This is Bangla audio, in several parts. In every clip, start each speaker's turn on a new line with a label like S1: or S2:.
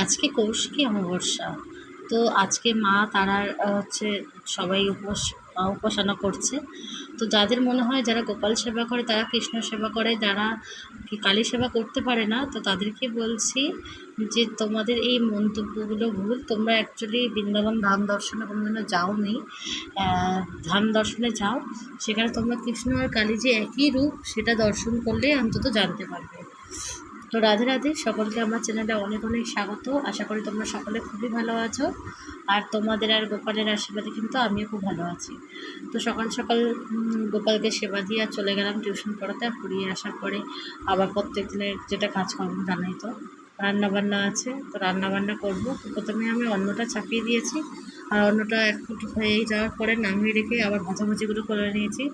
S1: আজকে কৌশিকী অমাবস্যা? তো আজকে মা তারার হচ্ছে সবাই উপোস উপাসনা করছে। তো যাদের মনে হয় যারা গোপাল সেবা করে, তারা কৃষ্ণ সেবা করে, যারা কি কালী সেবা করতে পারে না, তো তাদেরকে বলছি যে তোমাদের এই মন্তব্যগুলো ভুল। তোমরা অ্যাকচুয়ালি বৃন্দাবন ধাম দর্শনে কোনোদিনও যাওনি ধাম দর্শনে যাও। সেখানে তোমরা কৃষ্ণ আর কালী যে একই রূপ, সেটা দর্শন করলে অন্তত জানতে পারবে। তো রাধে রাধে, সকলকে আমার চ্যানেলে অনেক অনেক স্বাগত। আশা করি তোমরা সকলে খুবই ভালো আছো। আর তোমাদের আর গোপালের আশীর্বাদে কিন্তু আমিও খুব ভালো আছি। তো সকাল সকাল গোপালকে সেবা দিয়ে আর চলে গেলাম টিউশন পড়াতে আর পড়িয়ে আসার পরে আবার প্রত্যেক দিনের যেটা কাজকর্ম জানাই তো, রান্নাবান্না আছে। তো রান্না বান্না করব। তো প্রথমে আমি অন্নটা চাপিয়ে দিয়েছি। আর অন্নটা এক ফুট হয়ে যাওয়ার পরে নামিয়ে রেখে আবার ভাজাভুজিগুলো করে নিয়েছি।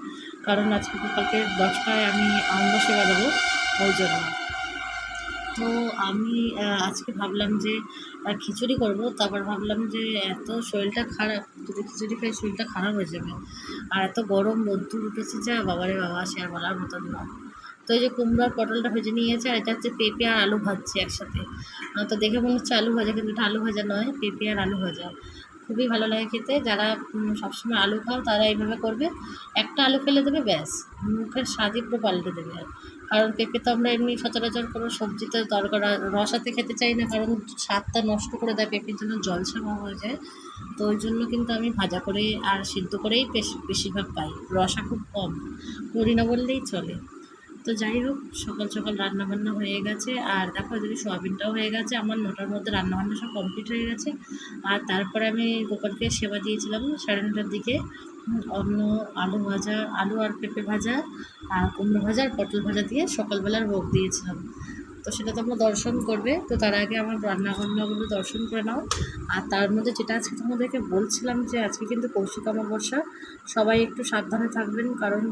S1: কারণ আজকে গোপালকে দশটায় আমি অন্ন সেবা দেবো, ওই জন্য। তো আমি আজকে ভাবলাম যে খিচুড়ি করব। তারপর ভাবলাম যে, এত শরীরটা খারাপ যদি খিচুড়ি খাই শরীরটা খারাপ হয়ে যাবে। আর এত গরম, রোদ্দুর উঠেছে যা, বাবারে বাবা, সে আর বলার মতন না। তো এই যে কুমড়ো আর পটলটা ভেজে নিয়েছে, আর এটা হচ্ছে পেঁপে আর আলু ভাজছে একসাথে। তো দেখে মনে হচ্ছে আলু ভাজা, কিন্তু এটা আলু ভাজা নয়, পেঁপে আর আলু ভাজা। খুবই ভালো লাগে খেতে। যারা সবসময় আলু খাও, তারা এইভাবে করবে। একটা আলু ফেলে দেবে, ব্যাস। মুখের স্বাদই পুরো পাল্টে দেবে আর। কারণ পেঁপে তো আমরা এমনি সচরাচর কোনো সবজিতে তরকার রসাতে খেতে চাই না, কারণ স্বাদটা নষ্ট করে দেয়, পেঁপের জন্য জল ছাড়া হয়ে যায়। তো ওই জন্য কিন্তু আমি ভাজা করে আর সিদ্ধ করেই বেশ, বেশিরভাগ পাই। রসা খুব কম। করি না বললেই চলে। তো যাই হোক, সকাল সকাল রান্নাবান্না হয়ে গেছে। আর দেখো যদি সোয়াবিনটাও হয়ে গেছে, আমার নটার মধ্যে রান্নাবান্না সব কমপ্লিট হয়ে গেছে। আর তারপরে আমি গোপালকে সেবা দিয়েছিলাম সাড়ে নটার দিকে। অন্য আলু ভাজা, আলু আর পেঁপে ভাজা আর কুমড়ো ভাজা আর পটল ভাজা দিয়ে সকালবেলার ভোগ দিয়েছিলাম। তো সেটা তোমরা দর্শন করবে। তো তার আগে আমার রান্না বান্নাগুলো দর্শন করে নাও। আর তার মধ্যে যেটা আজকে তোমাদেরকে বলছিলাম যে আজকে কিন্তু কৌশিক অমাবস্যা, সবাই একটু সাবধানে থাকবেন কারণ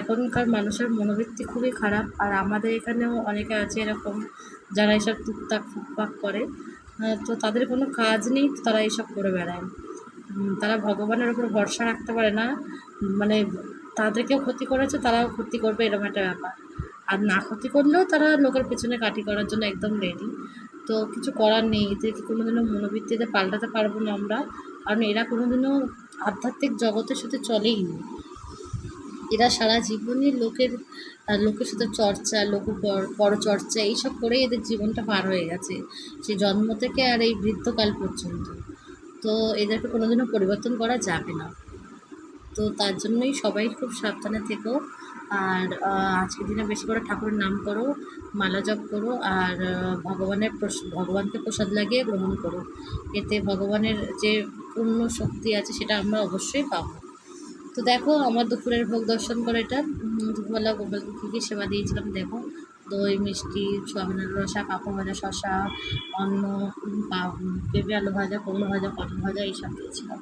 S1: এখনকার মানুষের মনোবৃত্তি খুবই খারাপ। আর আমাদের এখানেও অনেকে আছে এরকম যারা এসব টুকটাক ফুকপাক করে। তো তাদের কোনো কাজ নেই তারা এইসব করে বেড়ায়। তারা ভগবানের উপর ভরসা রাখতে পারে না। মানে তাদেরকেও ক্ষতি করেছে, তারাও ক্ষতি করবে, এরকম একটা ব্যাপার। আর না ক্ষতি করলেও তারা লোকের পেছনে কাটি করার জন্য একদম রেডি তো কিছু করার নেই এদেরকে কোনোদিনও মনোবৃত্তিতে পাল্টাতে পারব না আমরা? কারণ এরা কোনোদিনও আধ্যাত্মিক জগতের সাথে চলেই নি। এরা সারা জীবনই লোকের লোকের সাথে চর্চা, লোক পর- পরচর্চা, এইসব করেই এদের জীবনটা পার হয়ে গেছে। সেই জন্ম থেকে আর এই বৃদ্ধকাল পর্যন্ত। তো এদেরকে কোনোদিনও পরিবর্তন করা যাবে না। তো তার জন্যই সবাই খুব সাবধানে থেকো। আর আজকের দিনে বেশি করে ঠাকুরের নাম করো, মালা জপ করো, আর ভগবানের ভগবানকে প্রসাদ লাগিয়ে গ্রহণ করো। এতে ভগবানের যে পূর্ণ শক্তি আছে সেটা আমরা অবশ্যই পাবো। তো দেখো, আমার দুপুরের ভোগ দর্শন করে এটা। দুপুরবেলা গোপালকে কী কী সেবা দিয়েছিলাম, দেখো। দই, মিষ্টি, সোয়াবিনের রসা, পাঁপড় ভাজা শশা অন্ন পেঁপে, আলু ভাজা, কুমড়ো ভাজা, পটল ভাজা এইসব দিয়েছিলাম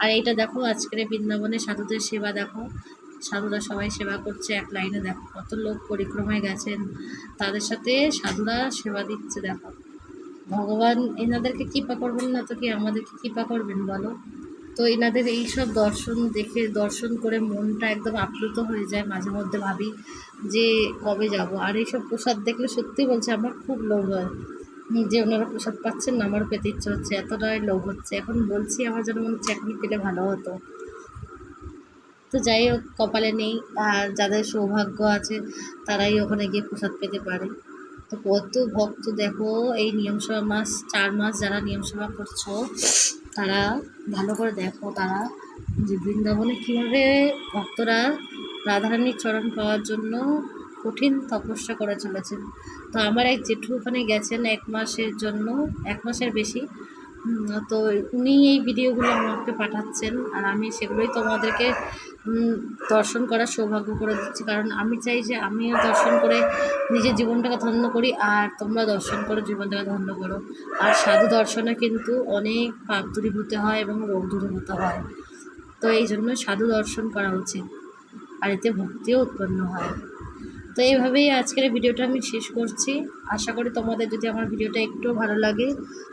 S1: আর এইটা দেখো, আজকের বৃন্দাবনে সাধুদের সেবা দেখো। সাধুরা সবাই সেবা করছে, এক লাইনে দেখো। কত লোক পরিক্রমায় গেছেন। তাদের সাথে সাধুরা সেবা দিচ্ছে, দেখো। ভগবান, এনাদেরকে কৃপা করবেন না তো কি আমাদেরকে কৃপা করবেন, বলো? তো এনাদের এই সব দর্শন দেখে, দর্শন করে মনটা একদম আপ্লুত হয়ে যায় মাঝে মধ্যে ভাবি যে কবে যাব। আর এইসব প্রসাদ দেখলে সত্যি বলছে আমার খুব লোভ হয়। যে ওনারা প্রসাদ পাচ্ছেন না, আমারও পেতে ইচ্ছে হচ্ছে, এতটাই লোভ হচ্ছে। এখন বলছি আমার যেন মনে হচ্ছে এখনই পেলে ভালো হতো। তো যাই হোক, কপালে নেই। আর যাদের সৌভাগ্য আছে, তারাই ওখানে গিয়ে প্রসাদ পেতে পারে। তো কত ভক্ত দেখো, এই নিয়মসভা মাস, চার মাস যারা নিয়মসভা করছ তারা ভালো করে দেখো তারা যে বৃন্দাবনে কীভাবে ভক্তরা রাধারানীর চরণ পাওয়ার জন্য কঠিন তপস্যা করে চলেছেন। তো আমার এক জেঠু ওখানে গেছেন এক মাসের জন্য, এক মাসের বেশি। তো উনি এই ভিডিওগুলো আমাকে পাঠাচ্ছেন আর আমি সেগুলোই তোমাদেরকে দর্শন করার সৌভাগ্য করে দিচ্ছি। কারণ আমি চাই যে আমিও দর্শন করে নিজের জীবনটাকে ধন্য করি আর তোমরা দর্শন করে জীবনটাকে ধন্য করো। আর সাধু দর্শনে কিন্তু অনেক পাপ দূরীভূত হয় এবং রোগ দূরীভূত হয়। তো এই জন্য সাধু দর্শন করা উচিত। আর এতে ভক্তিও উৎপন্ন হয়। তো এইভাবেই আজকের ভিডিওটা আমি শেষ করছি। আশা করি তোমাদের যদি আমার ভিডিওটা একটু ভালো লাগে,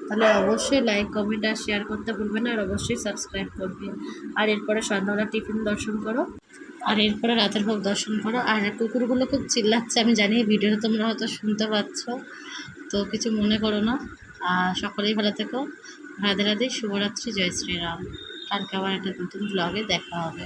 S1: তাহলে অবশ্যই লাইক কমেন্ট আর শেয়ার করতে ভুলবে না, আর অবশ্যই সাবস্ক্রাইব করবে। আর এরপরে সন্ধ্যাবেলা টিফিন দর্শন করো, আর এরপরে রাতের ভোগ দর্শন করো। আর কুকুরগুলো খুব চিল্লাচ্ছে, আমি জানি ভিডিওটা তোমরা হয়তো শুনতে পাচ্ছ, তো কিছু মনে করো না। আর সকলেই ভালো থেকো। রাধে রাধে, শুভরাত্রি, জয় শ্রীরাম। কালকে আবার একটা নতুন ব্লগে দেখা হবে।